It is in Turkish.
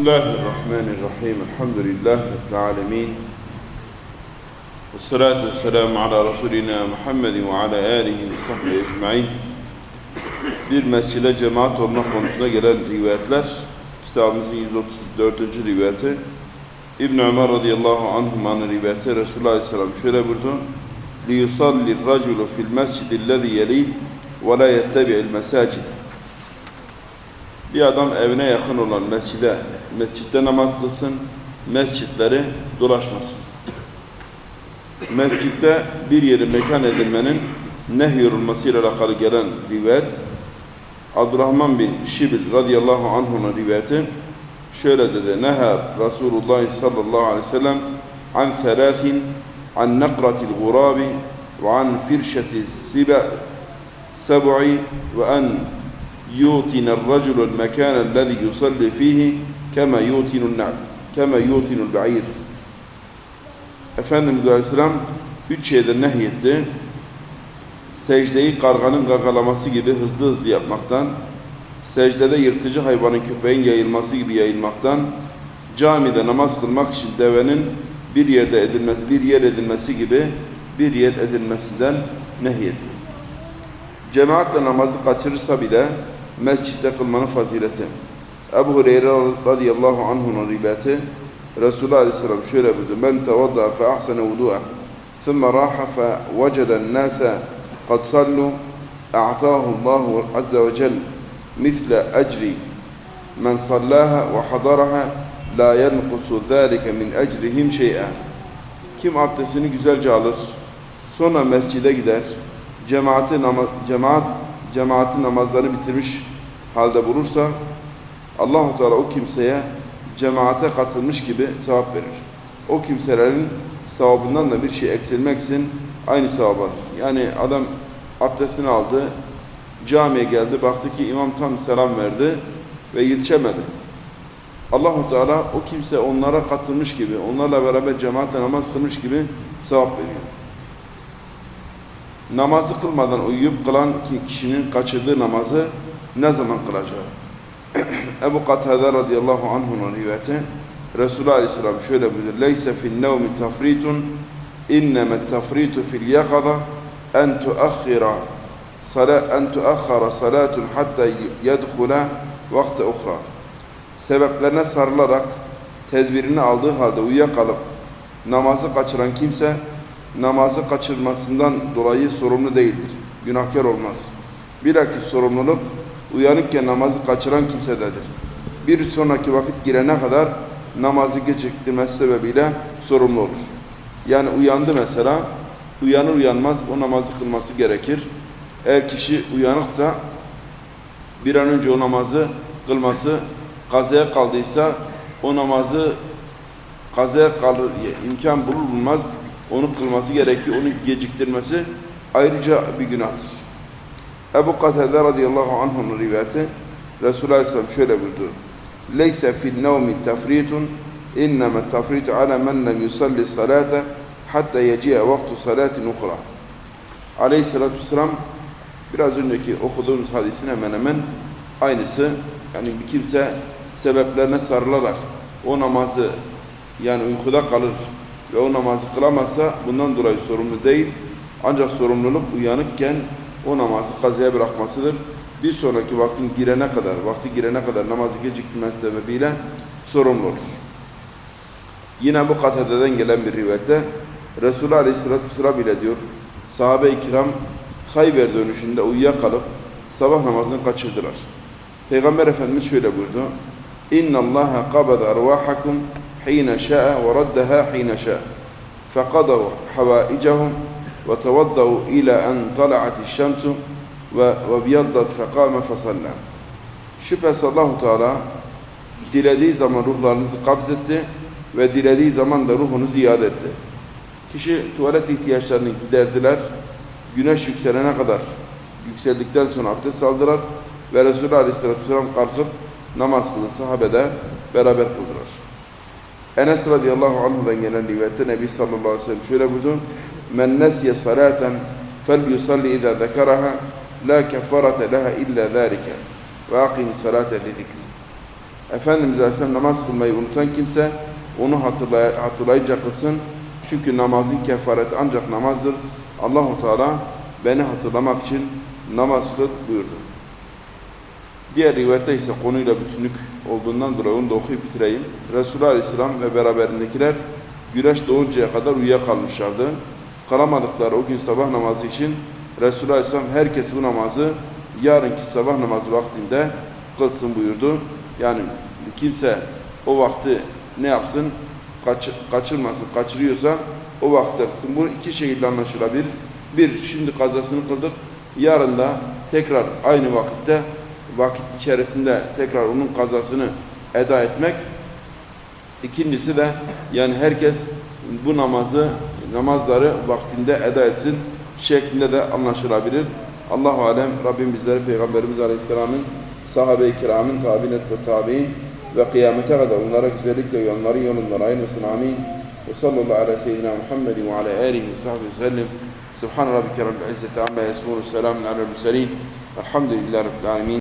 Bismillahirrahmanirrahim. Elhamdülillah Rabbil alemin. Ve salatu ve selamu ala Resulina Muhammedin ve ala alihi ve sahbihi ecma'in. Bir mescide cemaat olma konusunda gelen rivayetler, kitabımızın 134. rivayeti. İbn Ömer radıyallahu anhuma'nın rivayeti Resulullah aleyhisselam şöyle buyurdu. لِيُصَلِّ الرَّجُلُ فِي الْمَسْجِدِ الَّذِي يَلِيهِ وَلَا يَتَّبِعِ الْمَسَاجِدِ Bir adam evine yakın olan mescide, mescitte namaz kılsın, mescitleri dolaşmasın. Mescitte bir yeri mekan edilmenin nehyolunmasıyla alakalı gelen rivayet, Abdurrahman bin Şibil radıyallahu anh'ın rivayeti şöyle dedi. Neha Resulullah sallallahu aleyhi ve sellem an thelâthin an nekratil gurabi ve an firşeti siba seb'i ve an يوتن الرجل المكان الذي يصلي فيه كما يوتن النعم كما يوتن البعير Efendimiz Aleyhisselam üç şeyden nehyetti. Secdeyi karganın gagalaması gibi hızlı hızlı yapmaktan, secdede yırtıcı hayvanın köpeğin yayılması gibi yayılmaktan, camide namaz kılmak için devenin bir yerde edilmesi, bir yer edilmesi gibi bir yer edilmesinden nehyetti. Cemaatle namazı kaçırırsa bile مسجد kılmanın fazileti. Ebu Hureyre radıyallahu anh'un rivayeti Resulullah aleyhisselam şöyle buyurdu. Men tevadda fe ahsene vudu'a thumme raha fe veceden nase kad sallu a'tahu Allahu azze ve cel misle ecri men sallaha ve hadaraha la yenkusu zâlike min ecrihim şey'e Kim abdestini güzelce alır, sonra mescide gider, cemaati, cemaat cemaati namazları bitirmiş halde bulursa Allahu Teala o kimseye cemaate katılmış gibi sevap verir. O kimselerin sevabından da bir şey eksilmeksin aynı sevap alır. Yani adam abdestini aldı, camiye geldi, baktı ki imam tam selam verdi ve yetişemedi. Allahu Teala o kimse onlara katılmış gibi, onlarla beraber cemaatle namaz kılmış gibi sevap veriyor namazı kılmadan uyuyup kılan kişinin kaçırdığı namazı ne zaman kılacağı? Ebu Katade radıyallahu anh'un rivayeti Resulullah aleyhisselam şöyle buyurdu. Leyse fil nevmi tafritun inneme tafritu fil yakaza en tuakhira en tuakhara salatun hatta yedhula vakte uhra. Sebeplerine sarılarak tedbirini aldığı halde uyuyakalıp namazı kaçıran kimse namazı kaçırmasından dolayı sorumlu değildir. Günahkar olmaz. Bilakis sorumluluk uyanıkken namazı kaçıran kimsededir. Bir sonraki vakit girene kadar namazı geciktirmesi sebebiyle sorumlu olur. Yani uyandı mesela, uyanır uyanmaz o namazı kılması gerekir. Eğer kişi uyanıksa bir an önce o namazı kılması kazaya kaldıysa o namazı kazaya kalır, imkan bulur bulmaz onu kılması gerekiyor, onu geciktirmesi ayrıca bir günahtır. Ebu Katade radıyallahu anh'ın rivayeti Resulullah Aleyhisselam şöyle buyurdu. Leyse fil nevmi tefritun inneme tefritu ala men lem yusalli salate hatta yeciye vaktu salatin ukra. Aleyhisselatü vesselam biraz önceki okuduğumuz hadisin hemen hemen aynısı. Yani bir kimse sebeplerine sarılarak o namazı yani uykuda kalır ve o namazı kılamazsa bundan dolayı sorumlu değil. Ancak sorumluluk uyanıkken o namazı kazaya bırakmasıdır. Bir sonraki vaktin girene kadar, vakti girene kadar namazı geciktirmesi sebebiyle sorumlu olur. Yine bu katededen gelen bir rivayette Resulullah Aleyhisselatü Vesselam ile diyor, sahabe-i kiram Hayber dönüşünde uyuyakalıp sabah namazını kaçırdılar. Peygamber Efendimiz şöyle buyurdu. İnna Allaha qabada arwahakum حين شاء وردها حين شاء فقضوا حوائجهم وتوضوا إلى أن طلعت الشمس وابيضت فقام فصلى Şüphesiz Allahu Teala dilediği zaman ruhlarınızı kabzetti ve dilediği zaman da ruhunuzu iade etti. Kişi tuvalet ihtiyaçlarını giderdiler. Güneş yükselene kadar yükseldikten sonra abdest aldılar ve Resulullah Aleyhisselatü Vesselam kalkıp namaz kıldı. Sahabede beraber kıldılar. Enes radıyallahu anhu'dan gelen rivayette Nebi sallallahu aleyhi ve sellem şöyle buyurdu. Men nesiye salaten fel yusalli izâ zekeraha la kefarete leha illa zâlike ve akim salate li zikri. Efendimiz Aleyhisselam namaz kılmayı unutan kimse onu hatırlay hatırlayınca kılsın. Çünkü namazın kefareti ancak namazdır. Allahu Teala beni hatırlamak için namaz kıl buyurdu. Diğer rivayette ise konuyla bütünlük olduğundan dolayı onu da okuyup bitireyim. Resulullah Aleyhisselam ve beraberindekiler güneş doğuncaya kadar uyuyakalmışlardı. Kalamadıkları o gün sabah namazı için Resulullah Aleyhisselam herkes bu namazı yarınki sabah namazı vaktinde kılsın buyurdu. Yani kimse o vakti ne yapsın? Kaç, kaçırmasın. Kaçırıyorsa o vakte kılsın. Bu iki şekilde anlaşılabilir. Bir, şimdi kazasını kıldık. Yarın da tekrar aynı vakitte vakit içerisinde tekrar onun kazasını eda etmek. İkincisi de yani herkes bu namazı namazları vaktinde eda etsin şeklinde de anlaşılabilir. Allahu alem Rabbim bizleri Peygamberimiz Aleyhisselam'ın sahabe-i kiramın tabi'in ve tabi'in ve kıyamete kadar onlara güzellikle uyanların yolundan ayırmasın amin. Ve sallallahu ala seyyidina Muhammedin ve ala alihi ve sahbihi sellem. Subhan rabbike rabbil izzeti amma yasifun. Selamun alel murselin. Elhamdülillahi rabbil alemin.